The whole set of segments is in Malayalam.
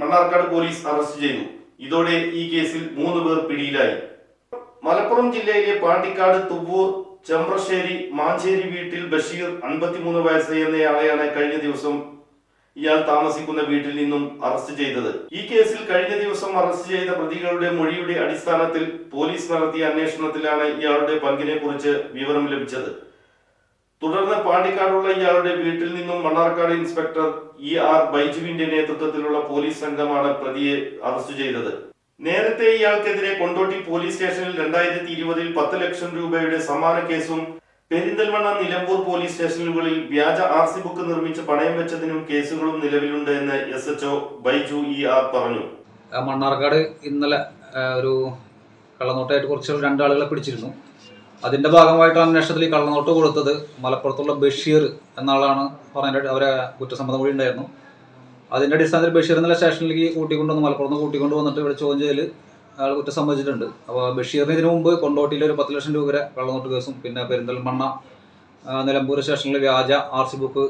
മണ്ണാർക്കാട് പോലീസ് അറസ്റ്റ് ചെയ്തു. ഇതോടെ ഈ കേസിൽ മൂന്ന് പേർ പിടിയിലായി. മലപ്പുറം ജില്ലയിലെ പാണ്ടിക്കാട് തുവ്വൂർ ചെമ്പ്രശ്ശേരി മാഞ്ചേരി വീട്ടിൽ ബഷീർ അൻപത്തിമൂന്ന് വയസ്സ് എന്നയാളെയാണ് കഴിഞ്ഞ ദിവസം ഇയാൾ താമസിക്കുന്ന വീട്ടിൽ നിന്നും അറസ്റ്റ് ചെയ്തത്. ഈ കേസിൽ കഴിഞ്ഞ ദിവസം അറസ്റ്റ് ചെയ്ത പ്രതികളുടെ മൊഴിയുടെ അടിസ്ഥാനത്തിൽ പോലീസ് നടത്തിയ അന്വേഷണത്തിലാണ് ഇയാളുടെ പങ്കിനെ കുറിച്ച് വിവരം ലഭിച്ചത്. തുടർന്ന് പാണ്ടിക്കാടുള്ള ഇയാളുടെ വീട്ടിൽ നിന്നും മണ്ണാർക്കാട് ഇൻസ്പെക്ടർ ഇ ആർ ബൈജുവിന്റെ നേതൃത്വത്തിലുള്ള പോലീസ് സംഘമാണ് പ്രതിയെ അറസ്റ്റ് ചെയ്തത്. നേരത്തെ ഇയാൾക്കെതിരെ കൊണ്ടോട്ടി പോലീസ് സ്റ്റേഷനിൽ രണ്ടായിരത്തി ഇരുപതിൽ പത്ത് ലക്ഷം രൂപയുടെ സമാന കേസും പെരിന്തൽമണ്ണ നിലമ്പൂർ പോലീസ് സ്റ്റേഷനുകളിൽ വ്യാജ ആർ സി ബുക്ക് നിർമ്മിച്ച് പണയം വെച്ചതിനും കേസുകളും നിലവിലുണ്ട് എന്ന് S H O Baiju E R പറഞ്ഞു. മണ്ണാർക്കാട് ഇന്നലെ ഒരു കള്ളനോട്ടായിട്ട് കുറച്ച് രണ്ടാളുകളെ പിടിച്ചിരുന്നു. അതിന്റെ ഭാഗമായിട്ടാണ് അന്വേഷണത്തിൽ ഈ കള്ളനോട്ട് കൊടുത്തത്. മലപ്പുറത്തുള്ള ബഷീർ എന്ന ആളാണ് പറഞ്ഞിട്ട് അവരെ കുറ്റസമ്മതം കൂടി ഉണ്ടായിരുന്നു. അതിന്റെ അടിസ്ഥാനത്തിൽ ബഷീർ എന്നുള്ള സ്റ്റേഷനിലേക്ക് കൂട്ടിക്കൊണ്ടുവന്ന് മലപ്പുറത്ത് കൂട്ടിക്കൊണ്ട് വന്നിട്ട് ഇവിടെ ചോദ്യം ചെയ്യൽ അയാൾ കുറ്റം സമ്മതിച്ചിട്ടുണ്ട്. അപ്പോൾ ബഷീറിന് ഇതിനു മുമ്പ് കൊണ്ടോട്ടിയിൽ ഒരു പത്ത് ലക്ഷം രൂപ വരെ കള്ളനോട്ട് കേസും പിന്നെ പെരിന്തൽമണ്ണ നിലമ്പൂർ സ്റ്റേഷനിൽ വ്യാജ ആർ സി ബുക്ക്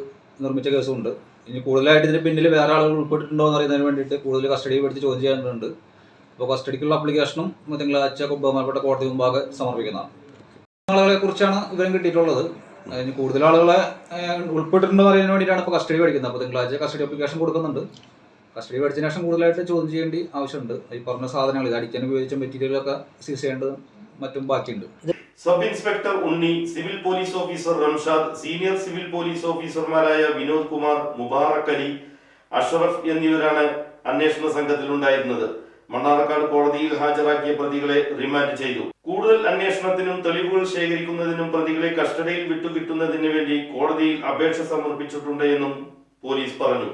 നിർമ്മിച്ച കേസും ഉണ്ട് ഇനി കൂടുതലായിട്ട് ഇതിന് പിന്നിൽ വേറെ ആളുകൾ ഉൾപ്പെട്ടിട്ടുണ്ടോ എന്ന് അറിയുന്നതിന് വേണ്ടിയിട്ട് കൂടുതൽ കസ്റ്റഡി എടുത്ത് ചോദ്യം ചെയ്യാനുണ്ട്. അപ്പോൾ കസ്റ്റഡിക്കുള്ള അപ്ലിക്കേഷനും തിങ്കളാഴ്ച ബഹുമാനപ്പെട്ട കോടതി മുമ്പാകെ സമർപ്പിക്കുന്നതാണ്. ആളുകളെ കുറിച്ചാണ് വിവരം കിട്ടിയിട്ടുള്ളത്. അതിന് കൂടുതൽ ആളുകളെ ഉൾപ്പെട്ടിട്ടുണ്ടെന്ന് പറയാൻ വേണ്ടിയിട്ടാണ് ഇപ്പോൾ കസ്റ്റഡി മേടിക്കുന്നത്. അപ്പോൾ തിങ്കളാഴ്ച കസ്റ്റഡി അപ്ലിക്കേഷൻ കൊടുക്കുന്നുണ്ട്. കസ്റ്റഡി മേടിച്ചതിന് ശേഷം കൂടുതലായിട്ട് ചോദ്യം ചെയ്യേണ്ടി ആവശ്യമുണ്ട്. ഈ പറഞ്ഞ സാധനങ്ങൾ ഇത് അടിക്കാൻ ഉപയോഗിച്ച മെറ്റീരിയലൊക്കെ സീസ് ചെയ്യേണ്ടത് മറ്റും ബാക്കിയുണ്ട്. Sub inspector Unni civil police officer Ramshad senior civil police ഓഫീസർമാരായ വിനോദ് കുമാർ മുബാറക് അലി അഷറഫ് എന്നിവരാണ് അന്വേഷണ സംഘത്തിലുണ്ടായിരുന്നത്. മണ്ണാർക്കാട് കോടതിയിൽ ഹാജരാക്കിയ പ്രതികളെ റിമാൻഡ് ചെയ്തു. കൂടുതൽ അന്വേഷണത്തിനും തെളിവുകൾ ശേഖരിക്കുന്നതിനും പ്രതികളെ കസ്റ്റഡിയിൽ വിട്ടുകിട്ടുന്നതിന് വേണ്ടി കോടതിയിൽ അപേക്ഷ സമർപ്പിച്ചിട്ടുണ്ട് എന്നും പോലീസ് പറഞ്ഞു.